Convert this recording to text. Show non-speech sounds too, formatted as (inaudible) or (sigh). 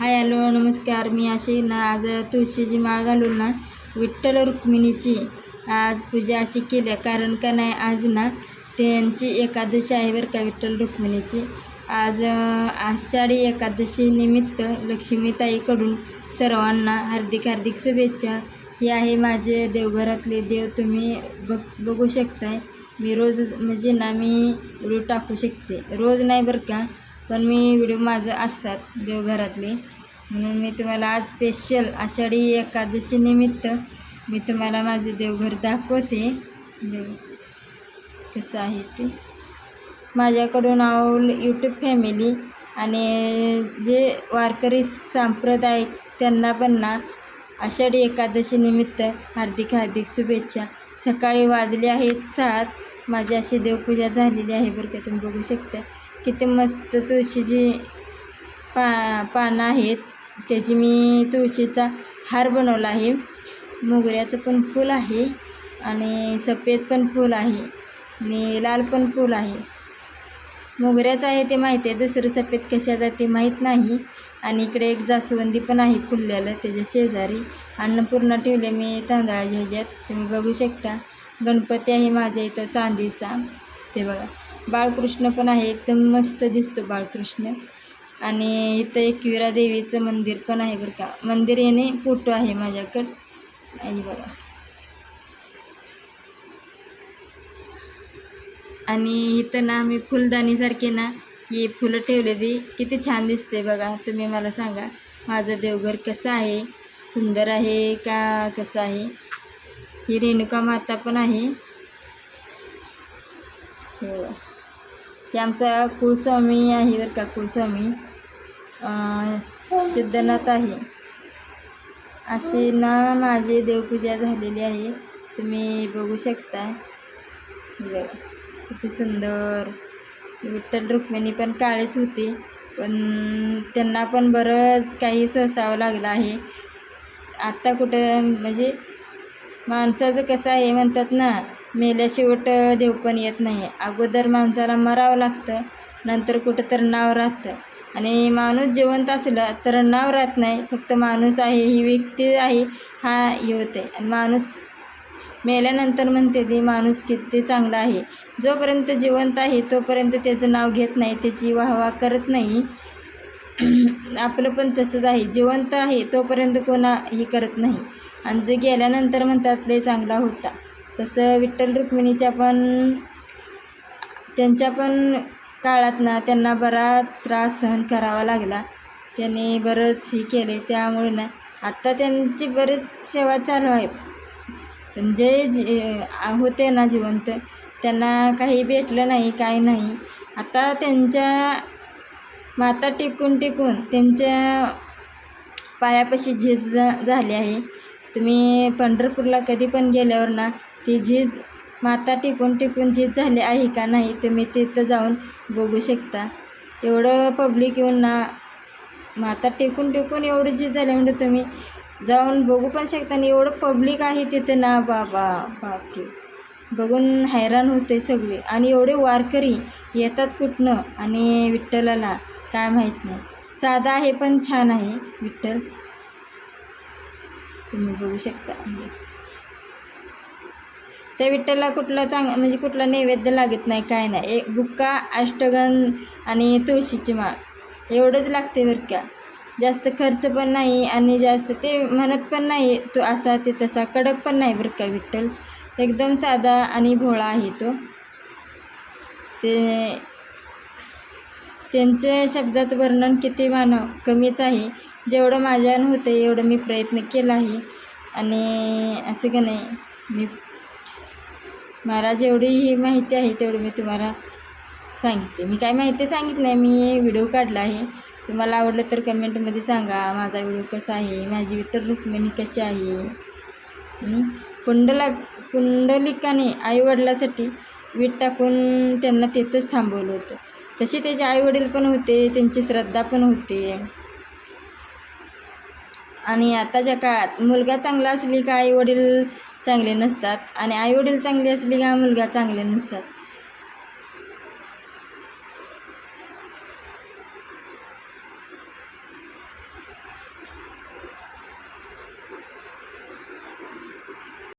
Hi hello नमस्कार. मी अशी ना आज तुळशीची माळ घालून ना विठ्ठल रुक्मिणीची आज पूजा अशी केली. कारण का नाही आज ना त्यांची एकादशी आहे बरं का विठ्ठल रुक्मिणीची. आज आषाढी एकादशी निमित्त लक्ष्मीताईकडून सर्वांना हार्दिक हार्दिक शुभेच्छा. हे आहे माझे देवघरातले देव. तुम्ही बघ बघू शकताय. मी रोज म्हणजे ना मी व्हिडिओ टाकू शकते. रोज नाही बरं का पण मी व्हिडिओ माझं असतात देवघरातले. म्हणून मी तुम्हाला आज स्पेशल आषाढी एकादशी निमित्त मी तुम्हाला माझे देवघर दाखवते. देव कसं आहे ते? माझ्याकडून आहो यूट्यूब फॅमिली आणि जे वारकरी सांप्रदायिक त्यांना पण ना आषाढी एकादशी निमित्त हार्दिक हार्दिक शुभेच्छा. सकाळी वाजले आहेत सात. माझी अशी देवपूजा झालेली आहे बरं का तुम्ही बघू शकता. किती मस्त तुळशीची पा पानं आहेत. त्याची मी तुळशीचा हार बनवला आहे. मोगऱ्याचं पण फूल आहे आणि सफेद पण फूल आहे आणि लाल पण फूल आहे. मोगऱ्याचं आहे ते माहिती आहे दुसरं सफेद कशाचं आहे ते माहीत नाही. आणि इकडे एक जास्वंदी पण आहे फुललेलं त्याच्या शेजारी. अन्नपूर्णा ठेवले मी तांदळाच्या ह्याच्यात. तुम्ही बघू शकता. गणपती आहे माझ्या इथं चांदीचा. ते बघा. बाळकृष्ण पण आहे एकदम मस्त दिसतो बाळकृष्ण. आणि इथं एकविरा देवीचं मंदिर पण आहे बरं का. मंदिर येणे फोटो आहे माझ्याकडं. आई बघा. आणि इथं ना मी फुलदाणीसारखे ना ही फुलं ठेवलेली किती छान दिसते बघा. तुम्ही मला सांगा माझं देवघर कसं आहे? सुंदर आहे का कसं आहे? ही रेणुका माता पण आहे. हे आमचा कुळस्वामी आहे बरं का कुळस्वामी. सिद्धनाथ आहे. अशी ना माझी देवपूजा झालेली आहे. तुम्ही बघू शकता. बघा किती सुंदर. विठ्ठल रुक्मिणी पण काळेच होते. पण त्यांना पण बरंच काही सोसावं लागलं आहे. आत्ता कुठं म्हणजे माणसाचं कसं आहे म्हणतात ना मेल्याशिवट देव पण येत नाही. अगोदर माणसाला मरावं लागतं नंतर कुठं तर नाव राहतं. आणि माणूस जिवंत असलं तर नाव राहत नाही. फक्त माणूस आहे ही व्यक्ती आहे हा हे होते आणि माणूस मेल्यानंतर म्हणते ती माणूस किती चांगला आहे. जोपर्यंत जिवंत आहे तोपर्यंत त्याचं नाव घेत नाही त्याची वाहवा करत नाही. (clears throat) आपलं पण तसंच आहे. जिवंत आहे तोपर्यंत कोणा हे करत नाही. आणि जे गेल्यानंतर म्हणतात लय चांगला होता. तसं विठ्ठल रुक्मिणीच्या पण त्यांच्या पण काळात ना त्यांना बराच त्रास सहन करावा लागला. त्यांनी बरंच हे केले त्यामुळे ना आत्ता त्यांची बरीच सेवा चालू आहे. पण जे जे होते ना जिवंत त्यांना काही भेटलं नाही काही नाही. आता त्यांच्या माता टिकून टिकून त्यांच्या पायापाशी झेज झाली आहे. तुम्ही पंढरपूरला कधी पण गेल्यावर ना ती झीज माता टिकून टिकून झीज झाली आहे का नाही तुम्ही तिथं जाऊन बघू शकता. एवढं पब्लिक येऊन ना माता टिकून टिकून एवढं झीज झाली म्हणजे तुम्ही जाऊन बघू पण शकता आणि एवढं पब्लिक आहे तिथे ना बाबा बापरे. बघून हैराण होते सगळे. आणि एवढे वारकरी येतात कुठनं आणि विठ्ठलाला काय माहीत नाही. साधा आहे पण छान आहे विठ्ठल. तुम्ही बघू शकता. त्या विठ्ठलला कुठलं चांग म्हणजे कुठलं नैवेद्य लागत नाही काय नाही. एक बुक्का अष्टगन आणि तुळशीची माळ. एवढंच लागते बरं का. जास्त खर्च पण नाही आणि जास्त ते म्हणत पण नाही तो असा ते तसा कडक पण नाही बरं का विठ्ठल. एकदम साधा आणि भोळा आहे तो. ते त्यांचे शब्दात वर्णन किती मानव कमीच आहे. जेवढं माझ्यानं होतं एवढं मी प्रयत्न केला आहे. आणि असं का नाही मी मला जेवढी ही माहिती आहे तेवढी मी तुम्हाला सांगितले. मी काय माहिती सांगितलं नाही मी व्हिडिओ काढला आहे. तुम्हाला आवडलं तर कमेंटमध्ये सांगा माझा व्हिडिओ कसा आहे माझी इतर रुक्मिणी कशी आहे? हं? कुंडला कुंडलिकाने आईवडिलासाठी वीट टाकून त्यांना तिथंच थांबवलं होतं. तसे त्याचे आईवडील पण होते त्यांची श्रद्धा पण होते. आणि आताच्या काळात मुलगा चांगला असली का आईवडील चांगले नसतात. आणि आईवडील चांगले असले का मुलगा चांगले नसतात.